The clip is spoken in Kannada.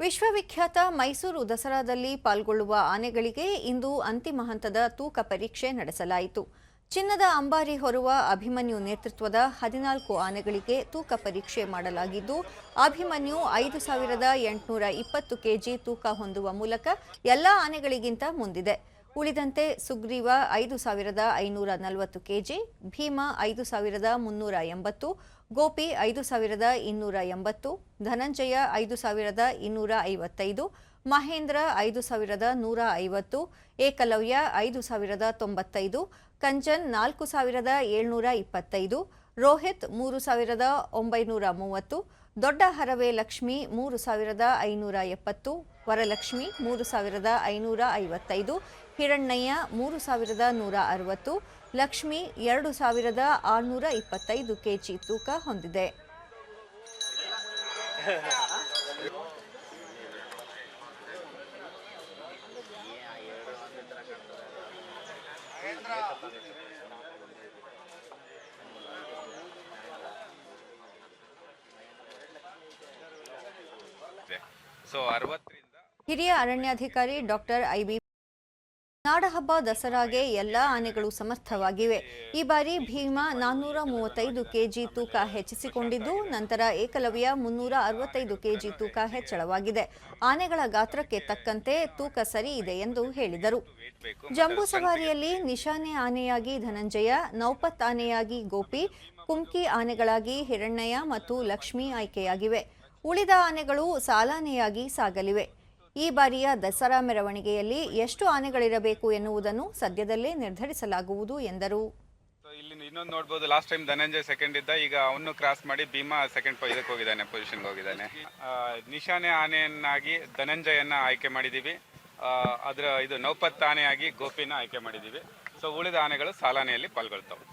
ವಿಶ್ವವಿಖ್ಯಾತ ಮೈಸೂರು ದಸರಾದಲ್ಲಿ ಪಾಲ್ಗೊಳ್ಳುವ ಆನೆಗಳಿಗೆ ಇಂದು ಅಂತಿಮ ಹಂತದ ತೂಕ ಪರೀಕ್ಷೆ ನಡೆಸಲಾಯಿತು. ಚಿನ್ನದ ಅಂಬಾರಿ ಹೊರುವ ಅಭಿಮನ್ಯು ನೇತೃತ್ವದ ಹದಿನಾಲ್ಕು ಆನೆಗಳಿಗೆ ತೂಕ ಪರೀಕ್ಷೆ ಮಾಡಲಾಗಿದ್ದು, ಅಭಿಮನ್ಯು ಐದು ಸಾವಿರದ ಎಂಟುನೂರ ಇಪ್ಪತ್ತು ಕೆಜಿ ತೂಕ ಹೊಂದುವ ಮೂಲಕ ಎಲ್ಲ ಆನೆಗಳಿಗಿಂತ ಮುಂದಿದೆ. ಉಳಿದಂತೆ ಸುಗ್ರೀವ ಐದು ಸಾವಿರದ ಐನೂರ ನಲವತ್ತು ಕೆಜಿ, ಭೀಮ ಐದು ಸಾವಿರದ ಮುನ್ನೂರ ಎಂಬತ್ತು, ಗೋಪಿ ಐದು ಸಾವಿರದ ಇನ್ನೂರ ಎಂಬತ್ತು, ಧನಂಜಯ ಐದು ಸಾವಿರದ ಇನ್ನೂರ ಐವತ್ತೈದು, ಮಹೇಂದ್ರ ಐದು ಸಾವಿರದ ನೂರ ಐವತ್ತು, ಏಕಲವ್ಯ ಐದು ಸಾವಿರದ ತೊಂಬತ್ತೈದು ಕಂಚನ್ ನಾಲ್ಕು ಸಾವಿರದ ಏಳ್ನೂರ ಇಪ್ಪತ್ತೈದು, ರೋಹಿತ್ ಮೂರು ಸಾವಿರದ ಒಂಬೈನೂರ ಮೂವತ್ತು, ದೊಡ್ಡ ಹರವೆ ಲಕ್ಷ್ಮಿ ಮೂರು ಸಾವಿರದ ಐನೂರ ಎಪ್ಪತ್ತು, ವರಲಕ್ಷ್ಮಿ ಮೂರು ಸಾವಿರದ ಐನೂರ ಐವತ್ತೈದು ಹಿರಣ್ಣಯ್ಯ ಮೂರು ಸಾವಿರದ ನೂರ ಅರವತ್ತು ಲಕ್ಷ್ಮಿ ಎರಡು ಸಾವಿರದ ಆರುನೂರ ಇಪ್ಪತ್ತೈದು ಕೆಜಿ ತೂಕ ಹೊಂದಿದೆ. ಹಿರಿಯ ಅರಣ್ಯಾಧಿಕಾರಿ ಡಾಕ್ಟರ್ ಐಬಿ ನಾಡಹಬ್ಬ ದಸರಾಗೆ ಎಲ್ಲ ಆನೆಗಳು ಸಮರ್ಥವಾಗಿವೆ. ಈ ಬಾರಿ ಭೀಮ ನಾನ್ನೂರ ಮೂವತ್ತೈದು ಕೆಜಿ ತೂಕ ಹೆಚ್ಚಿಸಿಕೊಂಡಿದ್ದು, ನಂತರ ಏಕಲವ್ಯ ಮುನ್ನೂರ ಅರವತ್ತೈದು ಕೆಜಿ ತೂಕ ಹೆಚ್ಚಳವಾಗಿದೆ. ಆನೆಗಳ ಗಾತ್ರಕ್ಕೆ ತಕ್ಕಂತೆ ತೂಕ ಸರಿ ಇದೆ ಎಂದು ಹೇಳಿದರು. ಜಂಬೂ ಸವಾರಿಯಲ್ಲಿ ನಿಶಾನೆ ಆನೆಯಾಗಿ ಧನಂಜಯ, ನೌಪತ್ ಆನೆಯಾಗಿ ಗೋಪಿ ಕುಮ್ಕಿ ಆನೆಗಳಾಗಿ ಹಿರಣ್ಣಯ್ಯ ಮತ್ತು ಲಕ್ಷ್ಮಿ ಆಯ್ಕೆಯಾಗಿವೆ. ಉಳಿದ ಆನೆಗಳು ಸಾಲಾನೆಯಾಗಿ ಸಾಗಲಿವೆ. ಈ ಬಾರಿಯ ದಸರಾ ಮೆರವಣಿಗೆಯಲ್ಲಿ ಎಷ್ಟು ಆನೆಗಳಿರಬೇಕು ಎನ್ನುವುದನ್ನು ಸದ್ಯದಲ್ಲೇ ನಿರ್ಧರಿಸಲಾಗುವುದು ಎಂದರು. ಇಲ್ಲಿ ಇನ್ನೊಂದು ನೋಡ್ಬೋದು ಲಾಸ್ಟ್ ಟೈಮ್ ಧನಂಜಯ್ ಸೆಕೆಂಡ್ ಇದ್ದ, ಈಗ ಅವನು ಕ್ರಾಸ್ ಮಾಡಿ ಭೀಮಾ ಸೆಕೆಂಡ್ ಇದಕ್ಕೆ ಹೋಗಿದ್ದಾನೆ ಪೊಸಿಷನ್ಗೆ ಹೋಗಿದ್ದಾನೆ. ನಿಶಾನೆ ಆನೆಯನ್ನಾಗಿ ಧನಂಜಯನ್ನ ಆಯ್ಕೆ ಮಾಡಿದ್ದೀವಿ. ಅದರ ಇದು ನೌಪತ್ ಆನೆಯಾಗಿ ಗೋಪಿನ ಆಯ್ಕೆ ಮಾಡಿದ್ದೀವಿ. ಸೊ ಉಳಿದ ಆನೆಗಳು ಸಾಲಾನೆಯಲ್ಲಿ ಪಾಲ್ಗೊಳ್ತಾವೆ.